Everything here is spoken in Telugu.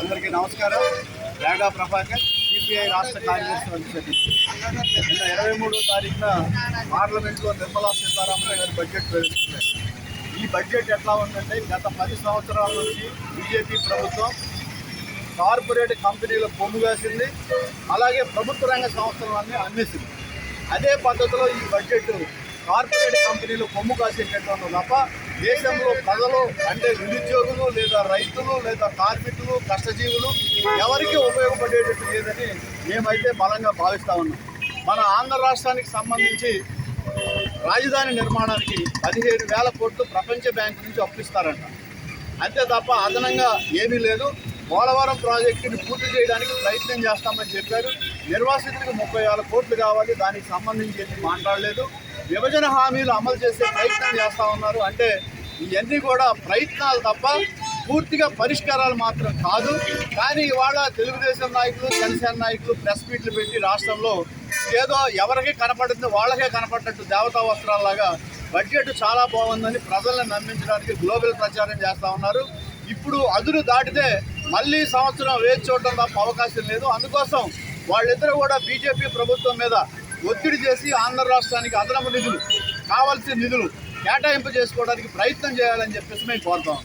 అందరికీ నమస్కారం. రేగా ప్రభాకర్ సిపిఐ రాష్ట్ర కార్యదర్శి నిన్న ఇరవై మూడో తారీఖున పార్లమెంట్లో నిర్మలా సీతారామన్ గారి బడ్జెట్ ప్రవేశించారు. ఈ బడ్జెట్ ఎట్లా ఉందంటే గత పది సంవత్సరాల నుంచి బీజేపీ ప్రభుత్వం కార్పొరేట్ కంపెనీల పొమ్ము వేసింది అలాగే ప్రభుత్వ రంగ సంస్థలన్నీ అమ్మేసింది. అదే పద్ధతిలో ఈ బడ్జెట్ కార్పొరేట్ కంపెనీలు కొమ్ము కాసేటట్టు తప్ప దేశంలో ప్రజలు అంటే నిరుద్యోగులు లేదా రైతులు లేదా కార్మికులు కష్టజీవులు ఎవరికి ఉపయోగపడేటట్టు లేదని మేమైతే బలంగా భావిస్తా ఉన్నాం. మన ఆంధ్ర రాష్ట్రానికి సంబంధించి రాజధాని నిర్మాణానికి పదిహేను వేల కోట్లు ప్రపంచ బ్యాంకు నుంచి అప్పిస్తారంట. అంతే తప్ప అదనంగా ఏమీ లేదు. పోలవరం ప్రాజెక్టుని పూర్తి చేయడానికి ప్రయత్నం చేస్తామని చెప్పారు. నిర్వాసితులకు ముప్పై వేల కోట్లు కావాలి దానికి సంబంధించి మాట్లాడలేదు. విభజన హామీలు అమలు చేసే ప్రయత్నం చేస్తూ ఉన్నారు. అంటే ఇవన్నీ కూడా ప్రయత్నాలు తప్ప పూర్తిగా పరిష్కారాలు మాత్రం కాదు. కానీ ఇవాళ తెలుగుదేశం నాయకులు జనసేన నాయకులు ప్రెస్ మీట్లు పెట్టి రాష్ట్రంలో ఏదో ఎవరికి కనపడుతుంది వాళ్ళకే కనపడినట్టు దేవతా వస్త్రాల్లాగా బడ్జెట్ చాలా బాగుందని ప్రజలను నమ్మించడానికి గ్లోబల్ ప్రచారం చేస్తూ ఉన్నారు. ఇప్పుడు అదురు దాటితే మళ్ళీ సంవత్సరం వేచి చూడడం తప్ప అవకాశం లేదు. అందుకోసం వాళ్ళిద్దరూ కూడా బీజేపీ ప్రభుత్వం మీద ఒత్తిడి చేసి ఆంధ్ర రాష్ట్రానికి అదనపు నిధులు కావాల్సిన నిధులు కేటాయింపు చేసుకోవడానికి ప్రయత్నం చేయాలని చెప్పేసి మేము కోరుతాం